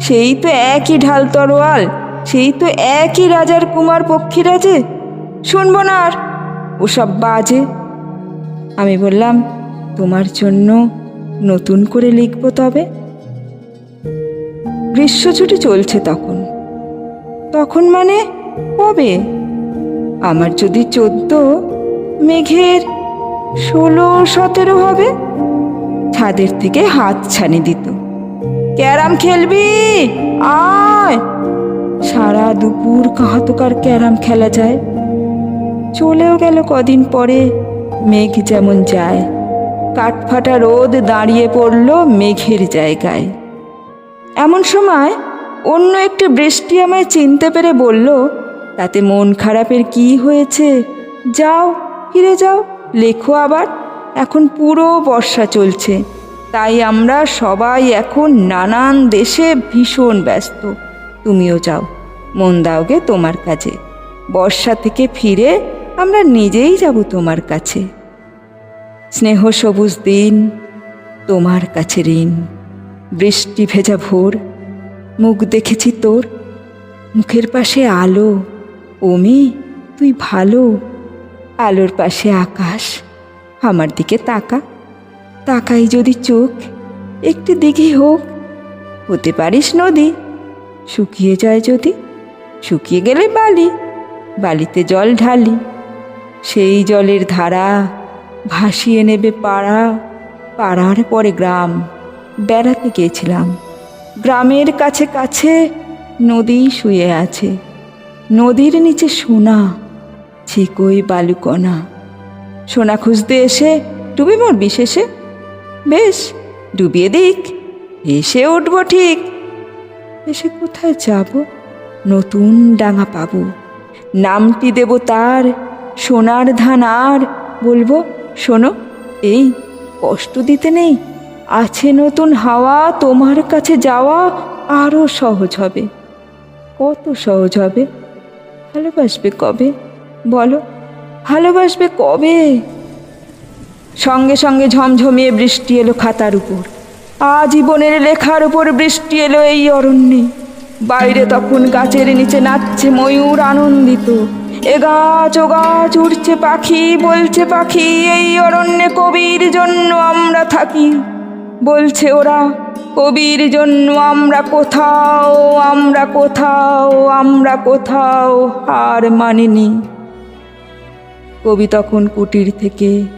সেই তো একই ঢাল তরোয়াল, সেই তো একই রাজার কুমার পক্ষীরাজে। শুনব না আর, ওসব বাজে। আমি বললাম, তোমার জন্য নতুন করে লিখব তবে। গ্রীষ্ম ছুটি চলছে তখন। তখন মানে কবে? আমার যদি চোদ্দ, মেঘের ষোলো, সতেরো হবে, ছাদের থেকে হাত ছানি দিত। ক্যারাম খেলবি? আয়। সারা দুপুর কাহাতকার ক্যারাম খেলা যায়। চলেও গেল কদিন পরে, মেঘ যেমন যায়। কাঠফাটা রোদ দাঁড়িয়ে পড়ল মেঘের জায়গায়। এমন সময় অন্য একটি বৃষ্টি আমায় চিনতে পেরে বলল, তাতে মন খারাপের কি হয়েছে? যাও, ফিরে যাও, লেখো আবার। এখন পুরো বর্ষা চলছে। তাই আমরা সবাই এখন নানান দেশে ভীষণ ব্যস্ত। তুমিও যাও, মন দাওগে তোমার কাছে বর্ষা থেকে ফিরে আমরা নিজেই যাব তোমার কাছে। স্নেহ সবুজ দিন, তোমার কাছে ঋণ। বৃষ্টি ভেজা ভোর, মুখ দেখেছি তোর। মুখের পাশে আলো, ওমি, তুই ভালো। আলোর পাশে আকাশ, আমার দিকে তাকা। তাকাই যদি চোখ একটি দিঘি হোক, হতে পারিস নদী। শুকিয়ে যায় যদি, শুকিয়ে গেলে বালি, বালিতে জল ঢালি। সেই জলের ধারা ভাসিয়ে নেবে পাড়া। পাড়ার পরে গ্রাম, বেড়াতে গিয়েছিলাম। গ্রামের কাছে কাছে নদী শুয়ে আছে। নদীর নিচে সোনা ছিকই বালুকণা। সোনা খুঁজতে এসে ডুবে মরবি শেষে? বেশ, ডুবিয়ে দিক, এসে উঠবো ঠিক। এসে কোথায় যাব? নতুন ডাঙা পাব নামটি দেব তার, সোনার ধান আর। বলব, শোনো, এই কষ্ট দিতে নেই। আছে নতুন হাওয়া, তোমার কাছে যাওয়া আরও সহজ হবে। কত সহজ হবে? ভালোবাসবে কবে? বলো, ভালোবাসবে কবে? সঙ্গে সঙ্গে ঝমঝমিয়ে বৃষ্টি এলো খাতার উপর। আজীবনের লেখার উপর বৃষ্টি এলো এই অরণ্যে। বাইরে তখন গাছের নিচে নাচছে ময়ূর আনন্দিত। এ গাছ, ও গাছ, উড়ছে পাখি, বলছে পাখি, এই অরণ্যে কবির জন্য আমরা থাকি। বলছে ওরা, কবির জন্য আমরা কোথাও আমরা কোথাও আমরা কোথাও হার মানিনি। কবি তখন কুটির থেকে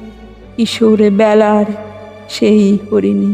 কিশোর বেলার সেই হরিণী।